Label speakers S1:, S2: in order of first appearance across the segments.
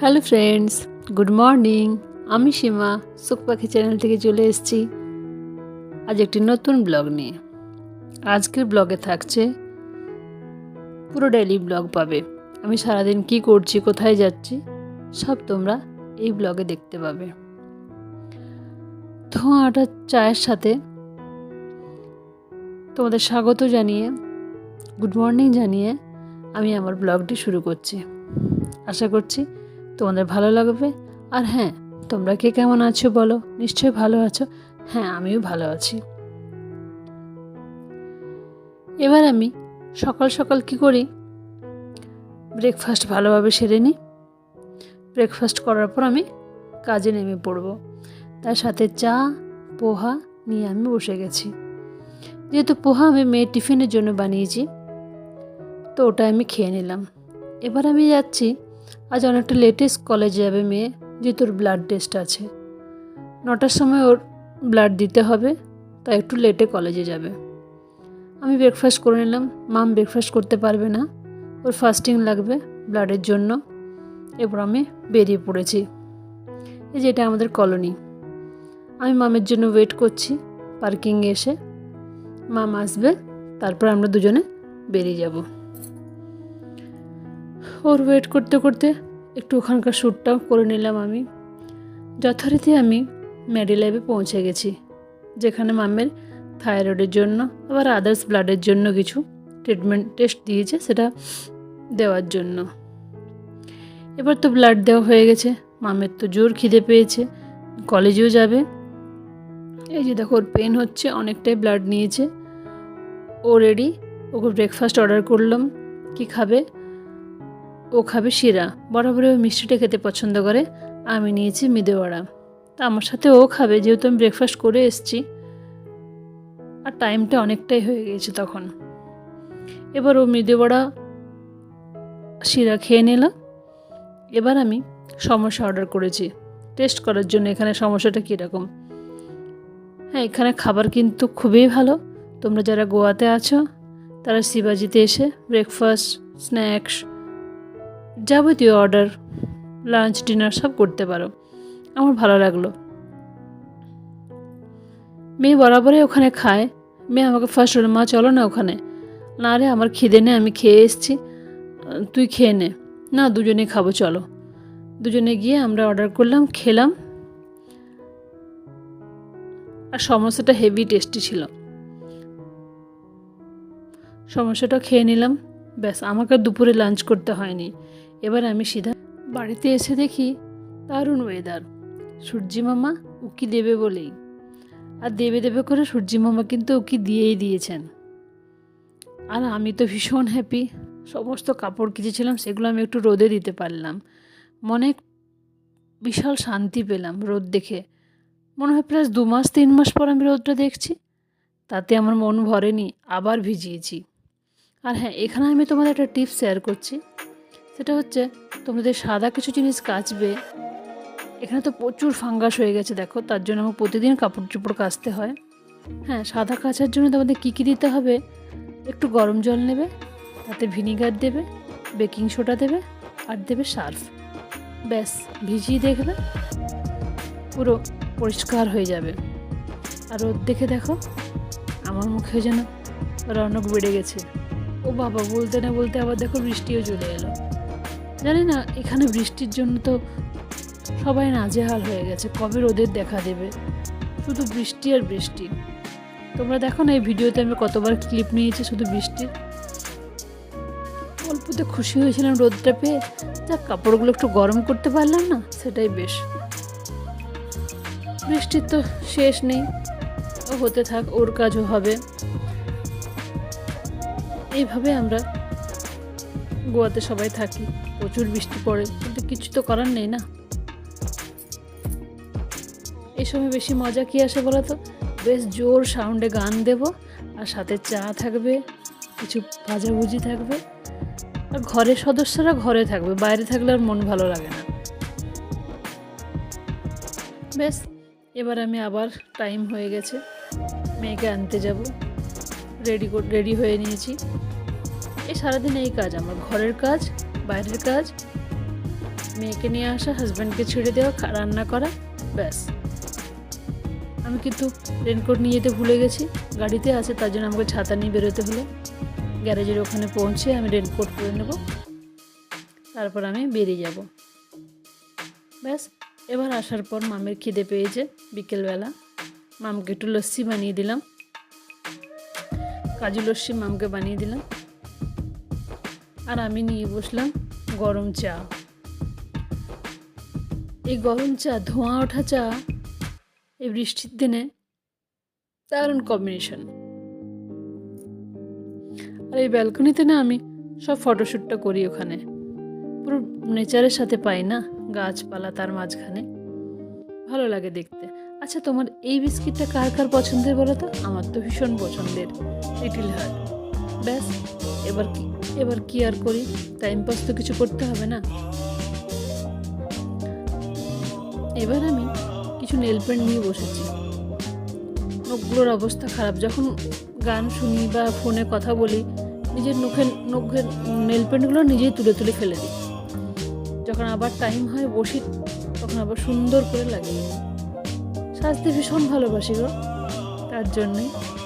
S1: Hello friends good morning আমি সীমা সুখ পাখি চ্যানেল থেকে চলে এসেছি। আজ একটি নতুন ব্লগ নিয়ে। আজকের ব্লগে থাকছে পুরো ডেইলি ব্লগ পাবে। আমি সারাদিন কি করছি, কোথায় যাচ্ছি, সব তোমরা এই ব্লগে দেখতে পাবে। ধোঁয়া আটা চায়ের সাথে তোমাদের স্বাগত জানিয়ে গুড মর্নিং জানিয়ে আমি আমার ব্লগটি শুরু করছি। আশা করছি তোমাদের ভালো লাগবে? আর হ্যাঁ তোমরা কে কেমন আছো বলো? নিশ্চয়ই ভালো আছো। হ্যাঁ আমিও ভালো আছি। এবার আমি সকাল সকাল কি করি? ব্রেকফাস্ট ভালোভাবে সেরে নিই। ব্রেকফাস্ট করার পর আমি কাজে নেমে পড়ব। তার সাথে চা, পোহা নিয়ে আমি বসে গেছি। যেহেতু পোহা আমি মেয়ের টিফিনের জন্য বানিয়েছি, তো ওটা আমি খেয়ে নিলাম। এবার আমি যাচ্ছি আজ অনেকটা লেটেস্ট কলেজে যাবে মেয়ে যেহেতু ওর ব্লাড টেস্ট আছে। নটার সময় ওর ব্লাড দিতে হবে, তাই একটু লেটে কলেজে যাবে। আমি ব্রেকফাস্ট করে নিলাম মাম ব্রেকফাস্ট করতে পারবে না। ওর ফাস্টিং লাগবে ব্লাডের জন্য। এরপর আমি বেরিয়ে পড়েছি। এই যে এটা আমাদের কলোনি আমি মামের জন্য ওয়েট করছি পার্কিংয়ে এসে। মাম আসবে, তারপর আমরা দুজনে বেরিয়ে যাব। ওর ওয়েট করতে করতে একটু ওখানকার শ্যুটটাও করে নিলাম আমি। যথারীতি আমি মেডিলাইভে পৌঁছে গেছি, যেখানে মামের থাইরয়েডের জন্য, আবার আদার্স ব্লাডের জন্য কিছু ট্রিটমেন্ট টেস্ট দিয়েছে সেটা দেওয়ার জন্য। এবার তো ব্লাড দেওয়া হয়ে গেছে, মামের তো জোর খিদে পেয়েছে কলেজেও যাবে। এই যে দেখো, ওর পেন হচ্ছে, অনেকটাই ব্লাড নিয়েছে। ও রেডি ওকে ব্রেকফাস্ট অর্ডার করলাম, কি খাবে? ও খাবে শিরা। বরাবরই ও মিষ্টিটা খেতে পছন্দ করে। আমি নিয়েছি মিদেওয়াড়া তা আমার সাথে ও খাবে, যেহেতু আমি ব্রেকফাস্ট করে এসছি। আর টাইমটা অনেকটাই হয়ে গিয়েছে তখন। এবার ও মিদেওয়াড়া শিরা খেয়ে নিল। এবার আমি সমস্যা অর্ডার করেছি। টেস্ট করার জন্য এখানে সমস্যাটা কীরকম? হ্যাঁ এখানে খাবার কিন্তু খুবই ভালো। তোমরা যারা গোয়াতে আছো, তারা শিবাজিতে এসে ব্রেকফাস্ট স্ন্যাক্স যাবতীয় অর্ডার, লাঞ্চ, ডিনার সব করতে পারো। আমার ভালো লাগল। মেয়ে বরাবরই ওখানে খায়। মেয়ে আমাকে ফার্স্ট বলে, মা, চলো না ওখানে। না রে, আমার খিদে নে আমি খেয়ে এসেছি। তুই খেয়ে নে। না দুজনে খাব, চলো। দুজনে গিয়ে আমরা অর্ডার করলাম, খেলাম। আর সমস্যাটা হেভি টেস্টি ছিল। সমস্যাটা খেয়ে নিলাম। ব্যাস, আমাকে দুপুরে লাঞ্চ করতে হয়নি। এবার আমি সিধা বাড়িতে এসে দেখি দারুণ ওয়েদার সূর্যি মামা উকি দেবে বলেই। আর দেবে দেবে করে সূর্যি মামা কিন্তু উকি দিয়েই দিয়েছেন। আর আমি তো ভীষণ হ্যাপি সমস্ত কাপড় কেচেছিলাম, সেগুলো আমি একটু রোদে দিতে পারলাম। মনে বিশাল শান্তি পেলাম রোদ দেখে। মনে হয় প্রায় দু মাস, তিন মাস পর আমি রোদটা দেখছি। তাতে আমার মন ভরেনি, আবার ভিজিয়েছি। আর হ্যাঁ এখানে আমি তোমাদের একটা টিপস শেয়ার করছি। সেটা হচ্ছে, তোমাদের সাদা কিছু জিনিস কাচবে। এখানে তো প্রচুর ফাঙ্গাস হয়ে গেছে, দেখো, তার জন্য আমার প্রতিদিন কাপড় চোপড় কাচতে হয়। হ্যাঁ সাদা কাচার জন্য তোমাদের কী কী দিতে হবে? একটু গরম জল নেবে, তাতে ভিনিগার দেবে, বেকিং সোডা দেবে, আর দেবে সার্ফ। ব্যাস, ভিজিয়ে দেখবে, পুরো পরিষ্কার হয়ে যাবে। আর রোদ দেখে দেখো, আমার মুখে যেন রনক বেড়ে গেছে। ও বাবা, বলতে না বলতে আবার দেখো বৃষ্টিও চলে এলো। জানি না, এখানে বৃষ্টির জন্য তো সবাই নাজেহাল হয়ে গেছে, কবে রোদের দেখা দেবে? শুধু বৃষ্টি আর বৃষ্টি। তোমরা দেখো না, এই ভিডিওতে আমি কতবার ক্লিপ নিয়েছি শুধু বৃষ্টির। অল্পতে খুশি হয়েছিলাম রোদটা পেয়ে যা কাপড়গুলো একটু গরম করতে পারলাম না, সেটাই বেশ। বৃষ্টির তো শেষ নেই, ও হতে থাক, ওর কাজও হবে। এইভাবে আমরা গোয়াতে সবাই থাকি। প্রচুর বৃষ্টি পড়ে, কিন্তু কিছু তো করার নেই না। এই সময় বেশি মজা কি আসে বলো তো? বেশ জোর সাউন্ডে গান দেব, আর সাথে চা থাকবে, কিছু ভাজাভুজি থাকবে। আর ঘরের সদস্যরা ঘরে থাকবে, বাইরে থাকলে আর মন ভালো লাগে না। বেশ, এবার আমি আবার টাইম হয়ে গেছে, মেয়েকে আনতে যাব। রেডি রেডি হয়ে নিয়েছি। এই সারাদিন এই কাজ, আমার ঘরের কাজ বাইরের কাজ, মেয়েকে নিয়ে আসা হাজব্যান্ডকে ছেড়ে দেওয়া রান্না করা, ব্যাস। আমি কিন্তু রেনকোট নিয়ে যেতে ভুলে গেছি। গাড়িতে আছে, তার জন্য আমাকে ছাতা নিয়ে বেরোতে হলো। গ্যারেজের ওখানে পৌঁছে আমি রেনকোট পরে নেব। তারপর আমি বেরিয়ে যাব। ব্যাস, এবার আসার পর মামের খিদে পেয়েছে বিকেলবেলা। মামকে একটু লস্যি বানিয়ে দিলাম। কাজু লস্যি মামকে বানিয়ে দিলাম। আর আমি নিয়ে বসলাম গরম চা। এই গরম চা, ধোঁয়া ওঠা চা, এই বৃষ্টির দিনে দারুণ কম্বিনেশন আর এই ব্যালকনিতে না আমি সব ফটোশ্যুটটা করি ওখানে। পুরো নেচারের সাথে পাই না গাছপালা তার মাঝখানে। ভালো লাগে দেখতে। আচ্ছা তোমার এই বিস্কিটটা কার কার পছন্দের বলো তো? আমার তো ভীষণ পছন্দের। লিটিল হার্ট ব্যাস, এবার কি? এবার কি আর করি? টাইম পাস তো কিছু করতে হবে না। এবার আমি কিছু নেল পেন্ট নিয়ে বসেছি। নখগুলোর অবস্থা খারাপ। যখন গান শুনি বা ফোনে কথা বলি, নিজের নখের নখের নেল পেন্টগুলো নিজেই তুলে তুলে ফেলে দিই। যখন আবার টাইম হয় বসি, তখন আবার সুন্দর করে লাগিয়ে সাজতে ভীষণ ভালোবাসি গো। তার জন্যই হ্যাঁ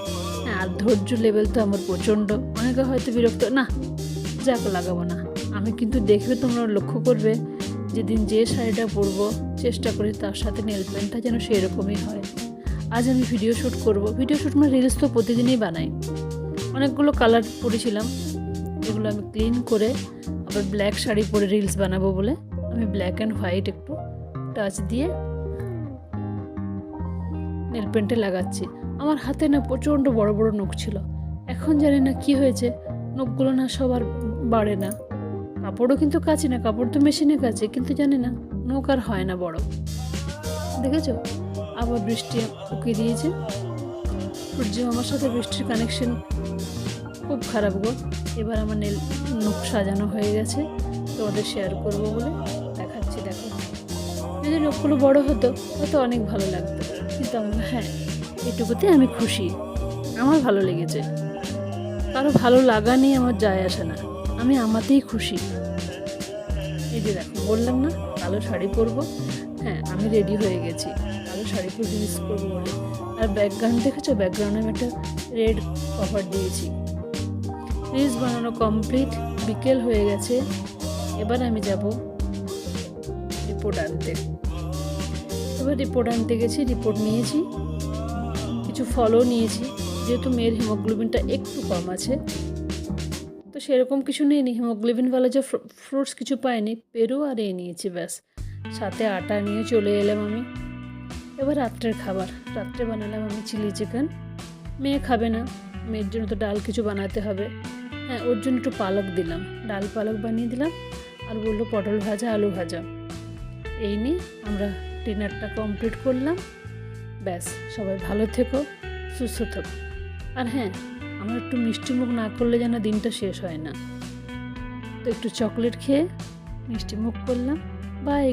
S1: আর ধৈর্য লেভেল তো আমার প্রচণ্ড। অনেকে হয়তো বিরক্ত, না, যাক, লাগাবো না। আমি কিন্তু দেখবে তোমরা লক্ষ্য করবে, যেদিন যে শাড়িটা পরবো, চেষ্টা করি তার সাথে নেল পেন্টটা যেন সেরকমই হয়। আজ আমি ভিডিও শ্যুট করব। ভিডিও শ্যুট মানে রিলস তো প্রতিদিনই বানাই। অনেকগুলো কালার পরেছিলাম এগুলো আমি ক্লিন করে আবার ব্ল্যাক শাড়ি পরে রিলস বানাবো বলে আমি ব্ল্যাক অ্যান্ড হোয়াইট একটু টাচ দিয়ে নেল পেন্টে লাগাচ্ছি। আমার হাতে না প্রচণ্ড বড় বড় নখ ছিল। এখন জানি না কি হয়েছে, নখগুলো না সবার বাড়ে না। কাপড়ও কিন্তু কাচি না, কাপড় তো মেশিনে কাচে, কিন্তু জানি না, নখ আর হয় না বড়। দেখেছ? আবার বৃষ্টি উকি দিয়েছে। সূর্য আমার সাথে বৃষ্টির কানেকশন খুব খারাপ গো। এবার আমার নেল নখ সাজানো হয়ে গেছে, তোমাদের শেয়ার করব বলে দেখাচ্ছি, দেখো। যদি নখগুলো বড় হতো হয়তো অনেক ভালো লাগতো। কিন্তু আমার হ্যাঁ। এটুকুতে আমি খুশি। আমার ভালো লেগেছে। কারও ভালো লাগা নিয়ে আমার যায় আসে না। আমি আমাতেই খুশি। এই যে দেখো, বললাম না, কালো শাড়ি পরবো। হ্যাঁ আমি রেডি হয়ে গেছি। কালো শাড়ি পরে রিলিজ করব বলে। আর ব্যাকগ্রাউন্ড দেখেছ? ব্যাকগ্রাউন্ডে আমি একটা রেড কভার দিয়েছি। রিলস বানানো কমপ্লিট বিকেল হয়ে গেছে। এবার আমি যাব রিপোর্ট আনতে। এবার রিপোর্ট আনতে গেছি রিপোর্ট নিয়েছি। কিছু ফলও নিয়েছি, যেহেতু মেয়ের হিমোগ্লোবিনটা একটু কম আছে। তো সেরকম কিছু নিইনি হিমোগ্লোবিনওয়ালা যে ফ্রুটস কিছু পাইনি, পেরু আর এ নিয়েছি ব্যাস। সাথে আটা নিয়ে চলে এলাম আমি। এবার রাত্রের খাবার, রাত্রে বানালাম আমি চিলি চিকেন। মেয়ে খাবে না, মেয়ের জন্য তো ডাল কিছু বানাতে হবে। হ্যাঁ ওর জন্য একটু পালক দিলাম, ডাল পালক বানিয়ে দিলাম, আর বলল পটল ভাজা, আলু ভাজা। এই নিয়ে আমরা ডিনারটা কমপ্লিট করলাম। ব্যাস, সবাই ভালো থেকো, সুস্থ থেকো। আর হ্যাঁ আমার একটু মিষ্টি মুখ না করলে যেন দিনটা শেষ হয় না। তো একটু চকলেট খেয়ে মিষ্টি মুখ করলাম। বাই